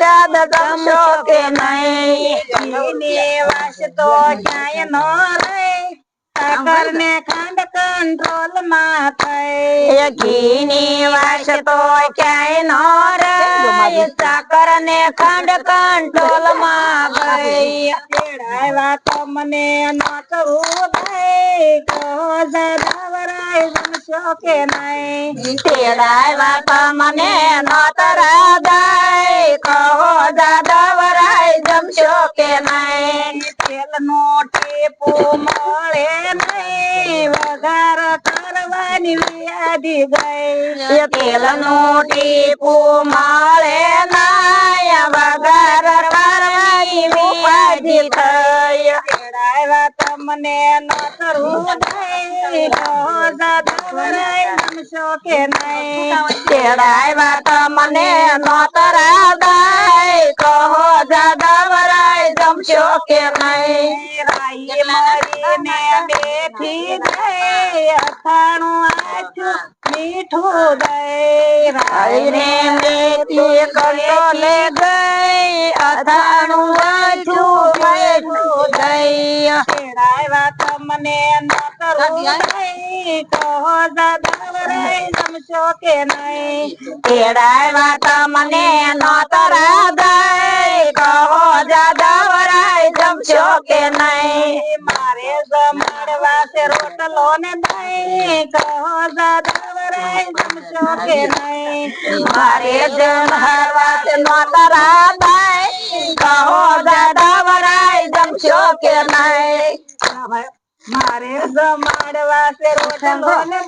शब्दम शोक नहीं निवास तो जाय नो करने खंड कंट्रोल मात यकीनी वाश तो क्या नो रे करने खंड कंट्रोल माई तेड़ा तो मने नाचवू भाई कहो जदावराय जम शोके नहीं तेड़ा तो मने नातरा दाई હો દાદા વરાય જમશો કે નહીં? તેલ નો ટીપો મળે નહીં. વઘાર કરવાની વ્યાધી ગઈ. તેલ નો ટીપો મળે નહીં. વઘાર કરવાની વ્યાધી થઈ તમને ન કરવું દાદા વરાય જમશો કે નહીં? તેડાય વાત મને ન के मैं राई मरी ने राई ने बेठी कहो समझो के नहीं केड़ावा तमने न तरा दे कहो दादा चौके के नहीं। मारे जमड़वा से रोटलो ने नहीं। कहो जदवरे रमशो के नहीं। मारे जमड़वा से नोटरा दई कहो जदवरे रमशो के नहीं। मारे जमड़वा से रोटलो ने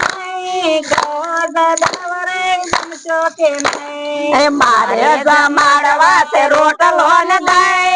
कहो जदवरे रमशो के नहीं। मारे जमड़वा से रोटलो ने दई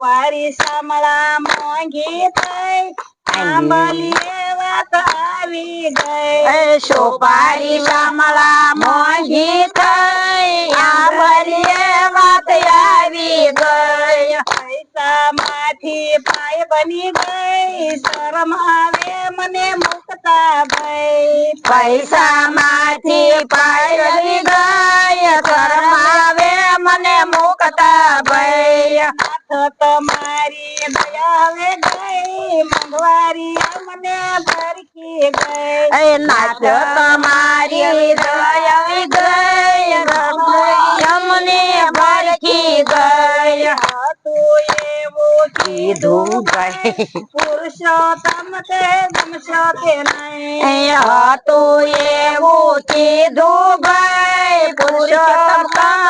સુપારી શામળા મોંઘી થઈ આંબલીએ વાત આવી ગઈ એ સોપારી શામળા મોંઘી થઈ આ બરીએ વાત આવી ગઈ પૈસા માંથી પાય બની ગઈ શરમ આવે મને મુકતા ભાઈ પૈસા માંથી પાયલી ગઈ શરમાવે મને મુકતા ભઈ હાથ તમારી દયા આવે ગઈ મંગવારી મને ભરકી ગઈ એ નાચ તમારી દયાવી ગઈ અમને ભરખી ગઈ હતું એવું કીધું ગઈ પુરુષોત્તમ તે ગમશો કે નહીં એ હતું એવું કીધું ગઈ પુરુષોત્તમ ગમશો કે નહીં